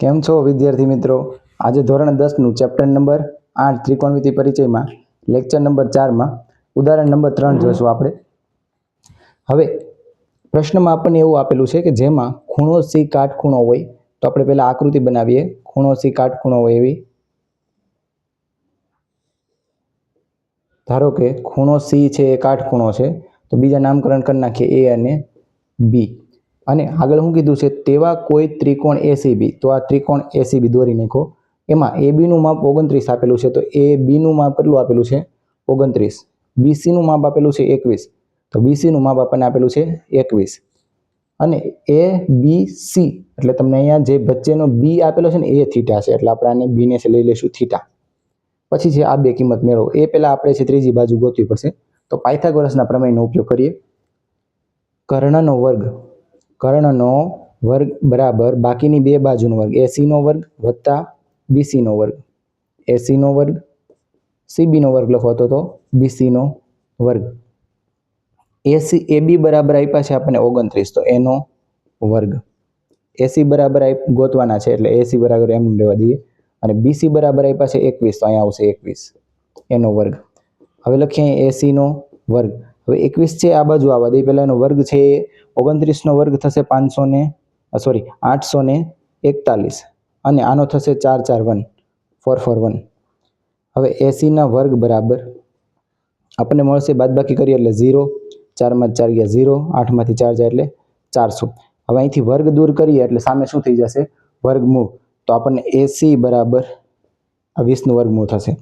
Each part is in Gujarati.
કેમ છો વિદ્યાર્થી મિત્રો? આજે ધોરણ દસનું ચેપ્ટર નંબર આઠ ત્રિકોણમિતિ પરિચયમાં લેક્ચર નંબર ચારમાં, ઉદાહરણ નંબર ત્રણ જોઈશું આપણે. હવે, પ્રશ્નમાં આપણને એવું આપેલું છે કે જેમાં ખૂણો સી કાટખૂણો હોય, તો આપણે પહેલાં આકૃતિ બનાવીએ. ખૂણો સી કાટખૂણો હોય એવી. ધારો કે ખૂણો સી છે એ કાટખૂણો છે, તો બીજા નામકરણ કરી નાખીએ એ અને બી. અને આગળ શું કીધું છે, તેવા કોઈ ત્રિકોણ એસીબી તો આ ત્રિકોણ એસીબી દોરી નાખો. એમાં એ બીનું માપ ઓગણત્રીસ આપેલું છે, તો એ બીનું માપ કેટલું આપેલું છે? ઓગણત્રીસ. બીસીનું માપ આપેલું છે એકવીસ. તો બીસીનું માપ આપણને આપેલું છે એકવીસ. અને એ બી સી એટલે તમને અહીંયા જે વચ્ચેનો બી આપેલો છે ને, એ થીટા છે, એટલે આપણે આને બીને છે લઈ લઈશું થીટા. પછી છે આ બે કિંમત મેળવો. એ પહેલાં આપણે છે ત્રીજી બાજુ ગોતવી પડશે. તો પાયથાગોરસના પ્રમેયનો ઉપયોગ કરીએ. કર્ણનો વર્ગ કર્ણનો વર્ગ બરાબર બાકીની બે બાજુનો વર્ગ એસીનો વર્ગ વત્તા બીસીનો વર્ગ. એસીનો વર્ગ સીબીનો વર્ગ લખો હતો બીસીનો વર્ગ. એસી એ બી બરાબર આપ્યા છે આપણને ઓગણત્રીસ, તો એનો વર્ગ. એસી બરાબર ગોતવાના છે એટલે એસી બરાબર એમ લેવા દઈએ. અને બીસી બરાબર આપ્યા છે એકવીસ, તો અહીંયા આવશે એકવીસ. એનો વર્ગ. હવે લખીએ એસીનો વર્ગ. હવે એકવીસ છે આ બાજુ આવવા દઈએ પહેલાં એનો વર્ગ છે એ ઓગણત્રીસનો વર્ગ થશે પાંચસો ને સોરી આઠસો ને એકતાલીસ. અને આનો થશે ચાર ચાર, વન, ફોર ફોર, વન. હવે એસીના વર્ગ બરાબર. આપણને મળશે બાદબાકી કરીએ એટલે ઝીરો, ચારમાં ચાર ગયા ઝીરો, આઠમાંથી ચાર જાય એટલે ચારસો. હવે અહીંથી વર્ગ દૂર કરીએ એટલે સામે શું થઈ જશે? વર્ગમૂળ. તો આપણને એસી બરાબર આ વીસનું વર્ગમૂળ થશે.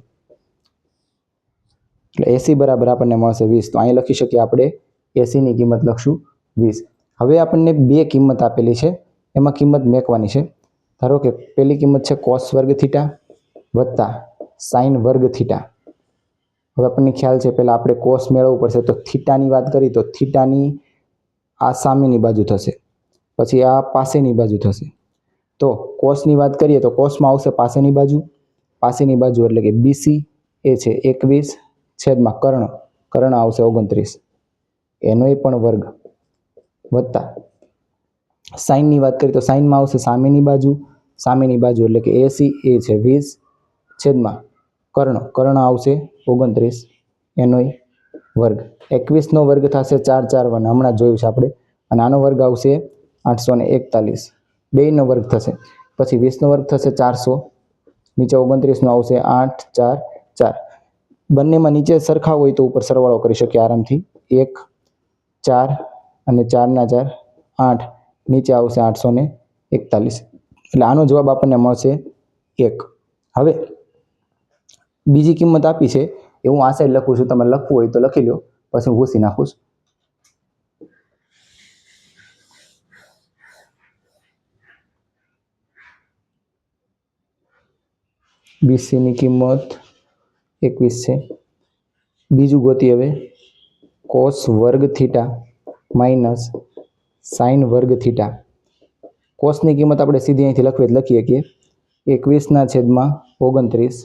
એટલે એસી બરાબર આપણને મળશે વીસ. તો અહીં લખી શકીએ આપણે એસીની કિંમત લખશું વીસ. હવે આપણને બે કિંમત આપેલી છે. એમાં કિંમત મેકવાની છે. ધારો કે પહેલી કિંમત છે કોસ વર્ગ થીટા વત્તા સાઈન વર્ગ થીટા. હવે આપણને ખ્યાલ છે પહેલાં આપણે કોસ મેળવવું પડશે. તો થીટાની વાત કરી તો થીટાની આ સામેની બાજુ થશે. પછી આ પાસેની બાજુ થશે. તો કોસની વાત કરીએ તો કોસમાં આવશે પાસેની બાજુ. પાસેની બાજુ એટલે કે બીસી એ છે એકવીસ. છેદમાં કર્ણ કર્ણ આવશે ઓગણત્રીસ. એનોય પણ વર્ગ વત્તા. સાઈનની વાત કરીએ તો સાઈનમાં આવશે સામેની બાજુ સામેની બાજુ એટલે કે એસી એ છે વીસ છેદમાં કર્ણ કર્ણ આવશે ઓગણત્રીસ. એનોય વર્ગ. એકવીસનો વર્ગ થશે ચાર ચાર, વન. હમણાં જોયું છે આપણે. અને આનો વર્ગ આવશે આઠસો ને એકતાલીસ. બેનો વર્ગ થશે. પછી વીસનો વર્ગ થશે ચારસો. નીચે ઓગણત્રીસનો આવશે આઠ, ચાર ચાર. બંનેમાં નીચે સરખા હોય તો ઉપર સરવાળો કરી શકીએ આરામથી. એક, ચાર અને ચારના ચાર, આઠ, નીચે આવશે આઠસો ને એકતાલીસ. એટલે આનો જવાબ આપણને મળશે એક. હવે બીજી કિંમત આપી છે એ હું આ સાઈડ લખું છું. તમે લખવું હોય તો લખી લો, પછી હું ઘૂસી નાખું છું. બીસીની કિંમત એકવીસ છે. બીજું ગોતી હવે. કોસ વર્ગ થીટા માઇનસ સાઇન વર્ગ થીટા. કોસની કિંમત આપણે સીધી અહીંથી લખવી લખી શકીએ. એકવીસના છેદમાં ઓગણત્રીસ.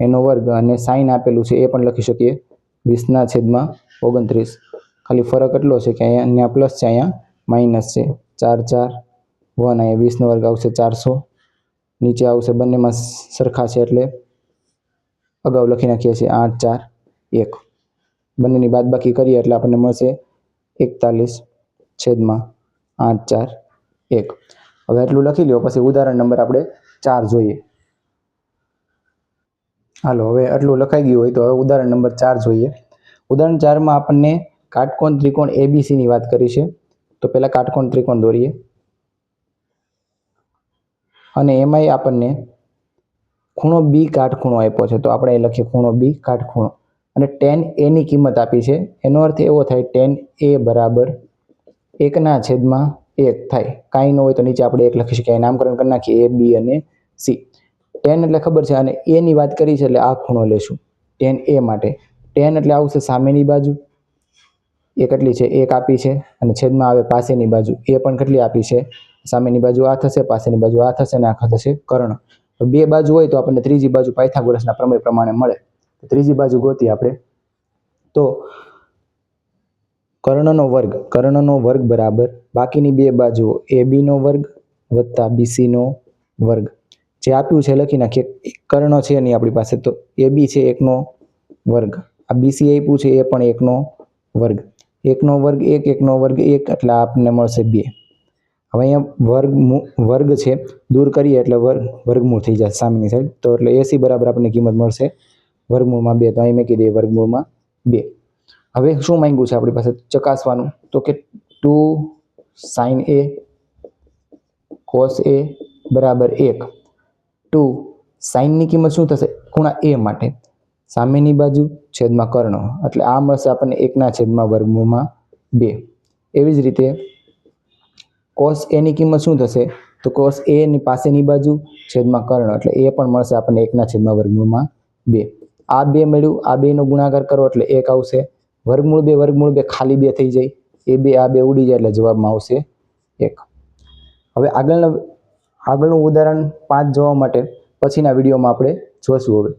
એનો વર્ગ અને સાઇન આપેલું છે એ પણ લખી શકીએ. વીસના છેદમાં ઓગણત્રીસ. ખાલી ફરક એટલો છે કે અહીંયા અહીંયા પ્લસ છે, અહીંયા માઇનસ છે. ચાર ચાર. વન, અહીંયા વીસનો વર્ગ આવશે ચારસો. નીચે આવશે બંનેમાં સરખા છે એટલે અગાઉ લખી નાખીએ છીએ આઠ, ચાર, એક. બંનેની બાદબાકી કરીએ એટલે આપણને મળશે એકતાલીસ છેદમાં આઠ, ચાર, એક. હવે એટલું લખી લ્યો, પછી ઉદાહરણ નંબર આપણે ચાર જોઈએ. હાલો, હવે આટલું લખાઈ ગયું હોય તો હવે ઉદાહરણ નંબર ચાર જોઈએ. ઉદાહરણ ચારમાં આપણને કાટકોણ ત્રિકોણ એબીસીની વાત કરી છે. તો પહેલાં કાટકોણ ત્રિકોણ દોરીએ. અને એમાંય આપણને ખૂણો બી કાટખૂણો આપ્યો છે. તો આપણે એ લખીએ ખૂણો બી કાટખૂણો. અને ટેન એની કિંમત આપી છે. એનો અર્થ એવો થાય ટેન એ બરાબર એકના છેદમાં એક થાય. કાંઈ ન હોય તો નીચે આપણે એક લખી શકીએ. નામકરણ કરી નાખીએ એ બી અને સી ટેન એટલે ખબર છે. અને એની વાત કરી છે એટલે આ ખૂણો લેશું. ટેન એ માટે. ટેન એટલે આવશે સામેની બાજુ. એ કેટલી છે? એક આપી છે. અને છેદમાં આવે પાસેની બાજુ. એ પણ કેટલી આપી છે? સામેની બાજુ આ થશે, પાસેની બાજુ આ થશે અને આખા થશે કર્ણ. તો બે બાજુ હોય તો આપણને ત્રીજી બાજુ પાયથાગોરસના પ્રમેય પ્રમાણે મળે. ત્રીજી બાજુ ગોતી આપણે. તો કર્ણનો વર્ગ કર્ણનો વર્ગ બરાબર. બાકીની બે બાજુઓ એ બીનો વર્ગ વત્તા બીસીનો વર્ગ. જે આપ્યું છે લખી નાખીએ. કર્ણ છે નહીં આપણી પાસે તો એ બી છે એકનો વર્ગ. આ બીસી આપ્યું છે એ પણ એકનો વર્ગ. એકનો વર્ગ એક, એકનો વર્ગ એક, એટલે આપણને મળશે બે. હવે અહીંયા વર્ગ વર્ગ છે, દૂર કરીએ એટલે વર્ગ, વર્ગમૂળ થઈ જશે સામેની સાઈડ તો એટલે એસી બરાબર આપણને કિંમત મળશે વર્ગમૂળમાં બે. તો અહીં મેં દઈએ વર્ગમૂળમાં બે. હવે શું માંગ્યું છે આપણી પાસે? ચકાસવાનું. તો કે two sine A cos A બરાબર એક. ટુ સાઇનની કિંમત શું થશે? ખૂણા એ માટે. સામેની બાજુ છેદમાં કર્ણ. એટલે આ મળશે આપણને એકના છેદમાં વર્ગમૂળમાં બે. એવી જ રીતે કોસ એની કિંમત શું થશે? તો કોસ એ ની પાસેની બાજુ છેદમાં કર્ણ, એટલે એ પણ મળશે આપણને એકના છેદમાં વર્ગમૂળમાં બે. આ બે મળ્યું આ બેનો ગુણાકાર કરો, એટલે એક આવશે. વર્ગમૂળ બે વર્ગમૂળ બે ખાલી બે થઈ જાય. એ બે, આ બે ઉડી જાય, એટલે જવાબમાં આવશે એક. હવે આગળના, આગળનું ઉદાહરણ પાંચ જોવા માટે પછીના વિડીયોમાં આપણે જોઈશું હવે.